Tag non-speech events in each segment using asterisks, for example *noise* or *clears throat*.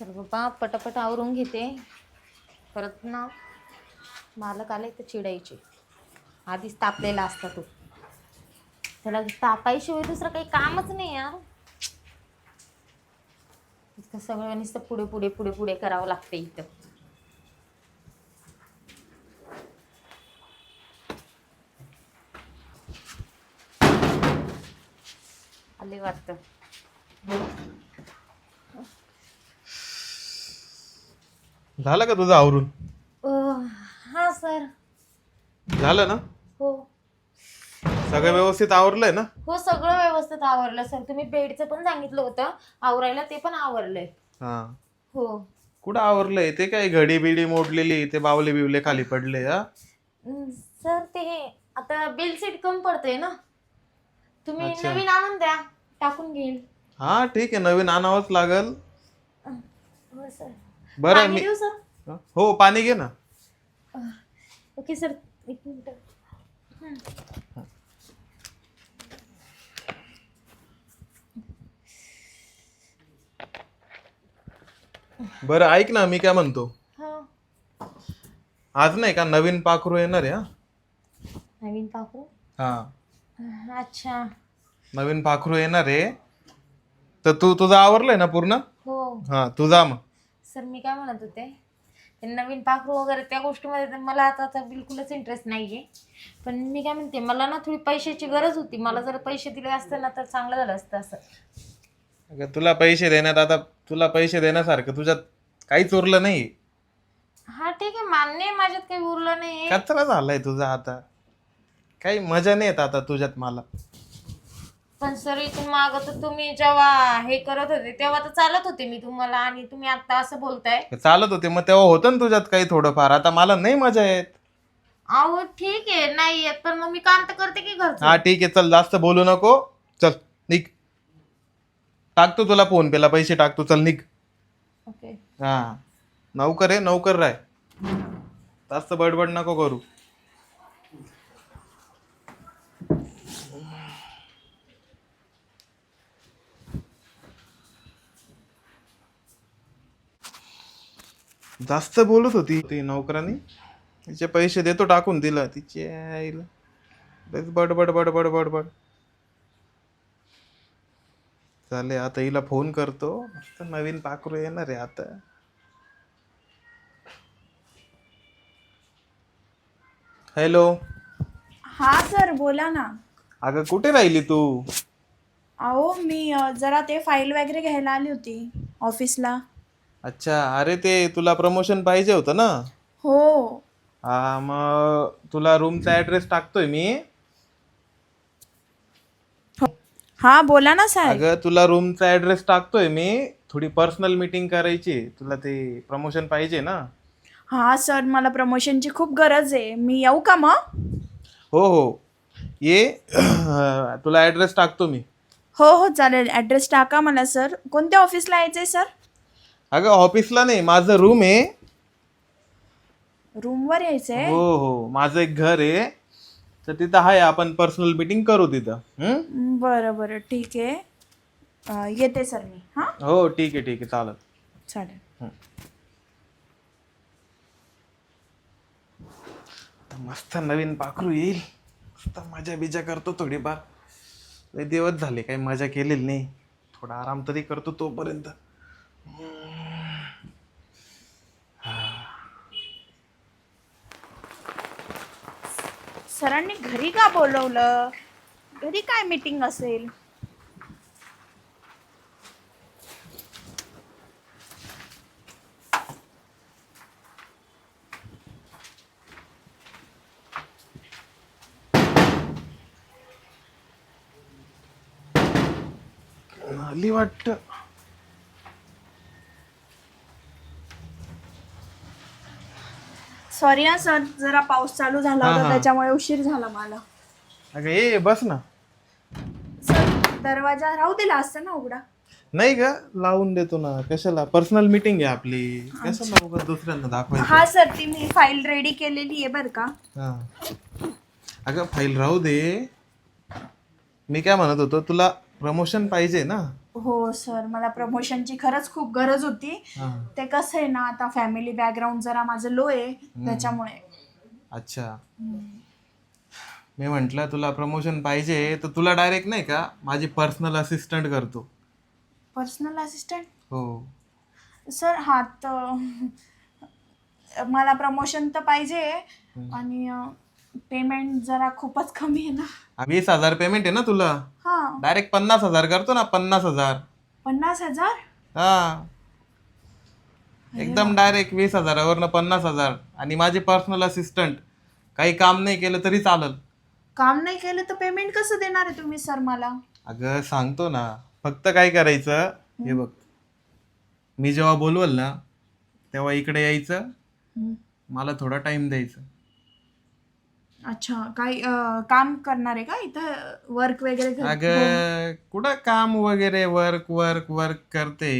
चल बाबा पटापट आवरून घेते. परत ना मालक आले तर चिडायचे. आधीच तापलेला असता तो. त्याला तापायशिवाय दुसरं काही कामच नाही यार. इतकं सगळं नुसतं पुढे पुढे पुढे पुढे करावं लागते इथं. आले वाटतं. झालं का तुझं आवरून? अं, हा सर. झालं ना? हो. सगळं व्यवस्थित आवरलंय ना? हो सगळं व्यवस्थित आवरलं सर. तुम्ही बेडचं पण सांगितलं होतं. आवरायला ते पण आवरलंय. हा. हो. कुठं आवरलंय? ते काय घडी बिडी मोडलेली ते बावले बिवले खाली पडले हा? अं, सर ते आता बिल सीट कमी पडतंय ना? तुम्ही अच्छा. नवीन आणून द्या. टाकून घेईल. हा ठीक आहे. नवीन आणावंच लागल. हो सर. बरं पाणी मी देऊ सर? हो पाणी घे ना. ओके सर एक मिनिट. बरं ऐक ना मी काय म्हणतो. हा. आज नाही का नवीन पाखरू येणार आहे हा? नवीन पाकू हा. अच्छा. नवीन पाखरू येणार आहे. तर तू तुझं आवरलंय ना पूर्ण? हो. हा तू जा मग. सर मी काय म्हणत होते ते नवीन पाखरू वगैरे त्या गोष्टीमध्ये तर मला आता आता बिलकुलच इंटरेस्ट नाही आहे पण मी काय म्हणते मला ना थोडी पैशाची गरज होती. मला जर पैसे दिले असते ना तर चांगलं झालं असतं असं. अगं तुला पैसे देण्यात आता तुला पैसे देण्यासारखं तुझ्यात काहीच उरलं नाही हा ठीक आहे. मान्य आहे माझ्यात काही उरलं नाही कचरा झालाय तुझा आता. काही मजा नाही येत आता तुझ्यात मला. पण सर इथून माग तर तुम्ही जेव्हा हे करत होते तेव्हा तर चालत होते मी तुम्हाला आणि तुम्ही आता असं बोलताय. चालत होते मग तेव्हा होतं ना तुझ्यात काही थोडंफार? आता मला नाही मजा येत. अहो ठीक आहे नाही येत पण मग मी काम तर करते की घरचं? हा ठीक आहे चल जास्त बोलू नको. चल निघ. टाकतो तुला फोन पेला पैसे टाकतो चल निघ. ओके. हा. नौकर आहे नौकर राय. जास्त बडबड नको करू. जास्त बोलत होती ती नोकरानी. तिचे पैसे देतो टाकून दिलं. तिचे आईला. लयच बडबड बडबड बडबड. चाले आता हिला फोन करतो. मस्त नवीन पाखरू येणार आहे आता. हॅलो. हा सर बोला ना. अगं कुठे राहिली तू? अहो मी अ, जरा ते फाईल वगैरे घ्यायला आली होती ऑफिसला. अच्छा अरे ते तुला प्रमोशन पाहिजे होतं ना? हो. हा मग तुला रूमचा ऍड्रेस टाकतोय मी. हा बोला ना साहेब. अगं तुला रूमचा ऍड्रेस टाकतोय मी. थोडी पर्सनल मीटिंग करायची. तुला ते प्रमोशन पाहिजे ना? हा सर मला प्रमोशनची खूप गरज आहे. मी येऊ का मग? हो हो. ये. *clears throat* तुला ऍड्रेस टाकतो मी. हो हो चालेल. ॲड्रेस टाका मला सर कोणत्या ऑफिसला यायचं आहे सर अगं ऑफिसला नाही माझं रूम आहे. रूमवर यायचं आहे हो हो. माझं एक घर आहे. तर तिथं आहे आपण पर्सनल मीटिंग करू तिथं. हं? बरं बरं. ठीक आहे. अ, येते सर मी. हां? हो ठीक आहे ठीक आहे. चालेल. चालेल. मस्त नवीन पाखरू येईल. मस्त मजा बिजा करतो थोडीफार. लय दिवस झाले काही मजा केलेली नाही. थोडा आराम तरी करतो तोपर्यंत. सरांनी घरी का बोलवलं? घरी काय मीटिंग असेल? आली वाटतं. सॉरी ना सर जरा पाऊस चालू झाला हा, होता हा. त्याच्यामुळे उशीर झाला मला. अगं ये बस ना. सर दरवाजा राहू दिला असता ना उघडा. नाही का लावून देतो ना. कशाला? पर्सनल मीटिंग आहे आपली. कशाला उगाच दुसऱ्यांना दाखवायचं? हा सर ती मी फाईल रेडी केलेली आहे बरं का. हा. अगं फाईल राहू दे. मी काय म्हणत होतो तुला प्रमोशन पाहिजे ना? हो सर. मला प्रमोशनची खरंच खूप गरज होती. हा. ते कसं आहे ना आता फॅमिली बॅकग्राऊंड जरा माझं लो आहे. त्याच्यामुळे. अच्छा. मी म्हंटल तुला प्रमोशन पाहिजे तर तुला डायरेक्ट नाही का माझी पर्सनल असिस्टंट करतो. पर्सनल असिस्टंट हो. सर हा तर मला प्रमोशन तर पाहिजे. आणि पेमेंट जरा खूपच कमी आहे ना. वीस हजार पेमेंट आहे ना तुला? हां. डायरेक्ट पन्नास हजार करतो ना पन्नास हजार. पन्नास हजार? हा. एकदम डायरेक्ट वीस हजारावरनं पन्नास हजार. आणि माझे पर्सनल असिस्टंट काही काम नाही केलं तरी चालल. काम नाही केलं तर पेमेंट कसं देणार आहे तुम्ही सर मला? अगं सांगतो ना. फक्त काय करायचं हे बघ. मी जेव्हा बोलवल ना तेव्हा इकडे यायचं. मला थोडा टाइम द्यायचं. अच्छा काय अं, काम करणार आहे का इथं? वर्क वगैरे घरी- अगं कुठं काम वगैरे वर्क वर्क वर्क करते?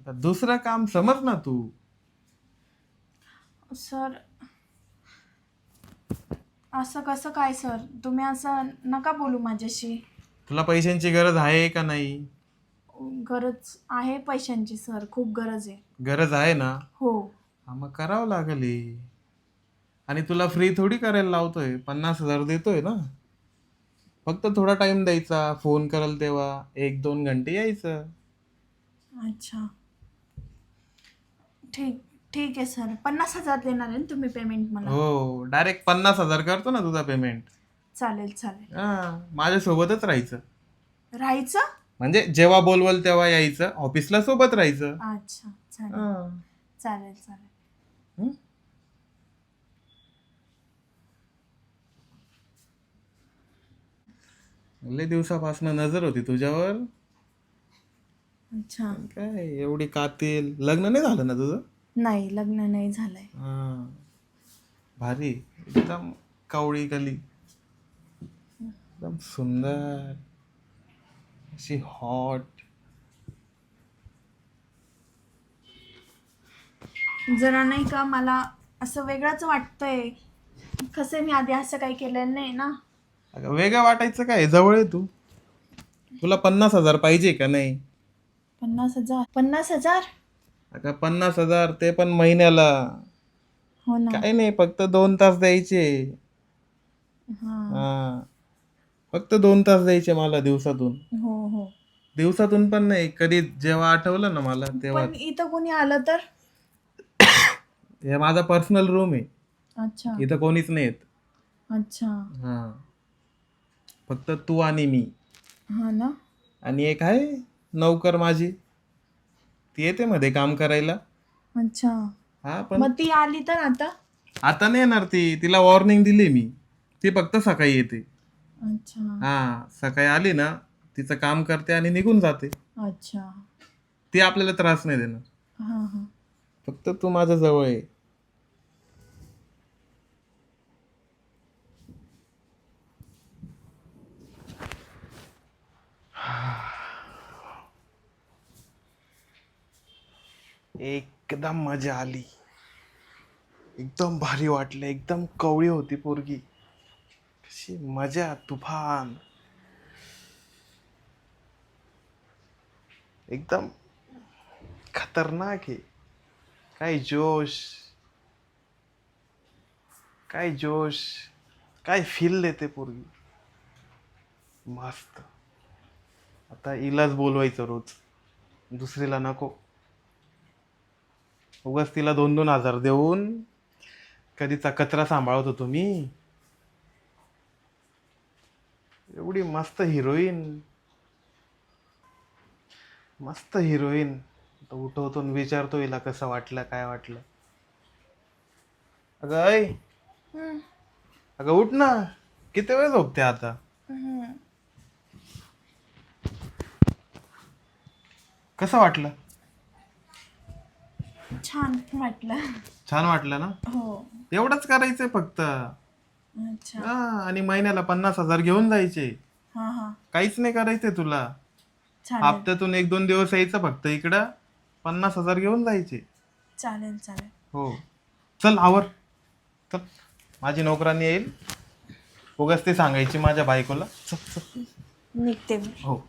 आता दुसरं काम समज ना तू. सर असं कसं काय सर? तुम्ही असं नका बोलू माझ्याशी. तुला पैशांची गरज आहे का नाही? गरज आहे पैशांची सर खूप गरज आहे. गरज आहे ना? हो. हा मग करावं लागेल हे. आणि तुला फ्री थोडी करायला लावतोय. पन्नास हजार देतोय ना. फक्त थोडा टाइम द्यायचा. फोन करल तेव्हा. एक दोन घंटे यायचं. अच्छा. ठीक ठीक आहे सर पन्नास हजार देणार आहे ना तुम्ही पेमेंट मला? हो. डायरेक्ट पन्नास हजार करतो ना तुझा पेमेंट चालेल चालेल. हा. माझ्यासोबतच राहायचं. राहायचं? म्हणजे जेव्हा बोलवल तेव्हा यायचं. ऑफिसला सोबत राहायचं. अच्छा चालेल. हा. चालेल चालेल. हं? लय दिवसापासून नजर होती तुझ्यावर. अच्छा. काय एवढी कातील? लग्न नाही झालं ना तुझं? नाही लग्न नाही झालंय. हा. भारी. एकदम कावळी गली. एकदम सुंदर. अशी हॉट जरा नाही का मला असं वेगळंच वाटतंय. कसं मी आधी असं काही केलेलं नाही ना? अगं वेगळं वाटायचं काय? जवळ आहे तू. तुला पन्नास हजार पाहिजे का? नाही. पन्नास हजार. पन्नास हजार? अगं पन्नास हजार ते पण महिन्याला. हो ना. काय नाही फक्त दोन तास द्यायचे. हा. हा. फक्त दोन तास द्यायचे मला दिवसातून. हो हो. दिवसातून पण नाही कधी जेव्हा आठवलं ना मला तेव्हा. पण इथं कोणी आलं तर? हे माझा पर्सनल रूम आहे. अच्छा. इथं कोणीच नाही येत अच्छा. हा. फक्त तू आणि मी. हा ना? आणि एक आहे नौकर माझी. ती येते मध्ये काम करायला. अच्छा. हा पण मग ती आली तर आता? आता नाही येणार ती. तिला वॉर्निंग दिली मी. ती फक्त सकाळी येते. अच्छा. हा सकाळी आली ना तिचं काम करते आणि निघून जाते. अच्छा. ती आपल्याला त्रास नाही देणार. हा हा. फक्त तू माझ्या जवळ आहे एकदम मजा आली. एकदम भारी वाटलं. एकदम कवळी होती पोरगी. कशी मजा तुफान. एकदम खतरनाक आहे. काय जोश. काय जोश. काय फील देते पोरगी. मस्त. आता इलाच बोलवायचं रोज. दुसरीला नको. उगाच तिला दोन दोन हजार देऊन कधीचा कचरा सांभाळत होतो मी. एवढी मस्त हिरोईन. मस्त हिरोईन. आता उठवतो विचारतो हिला कसं वाटलं काय वाटलं. अगं ऐ. अगं उठ ना. किती वेळ झोपते आता. कसं वाटलं? छान वाटलं. छान वाटलं ना? हो. एवढंच करायचंय फक्त. अच्छा. हा, आणि महिन्याला पन्नास हजार घेऊन जायचे. हा हा. काहीच नाही करायचंय तुला. चालेल. हप्त्यातून एक दोन दिवस यायचं फक्त इकडं. पन्नास हजार घेऊन जायचे. चालेल चालेल. हो. चल आवर. चल. माझी नोकरानी येईल. उगाच ते सांगायची माझ्या बायकोला. चल चल. निघते मी. हो.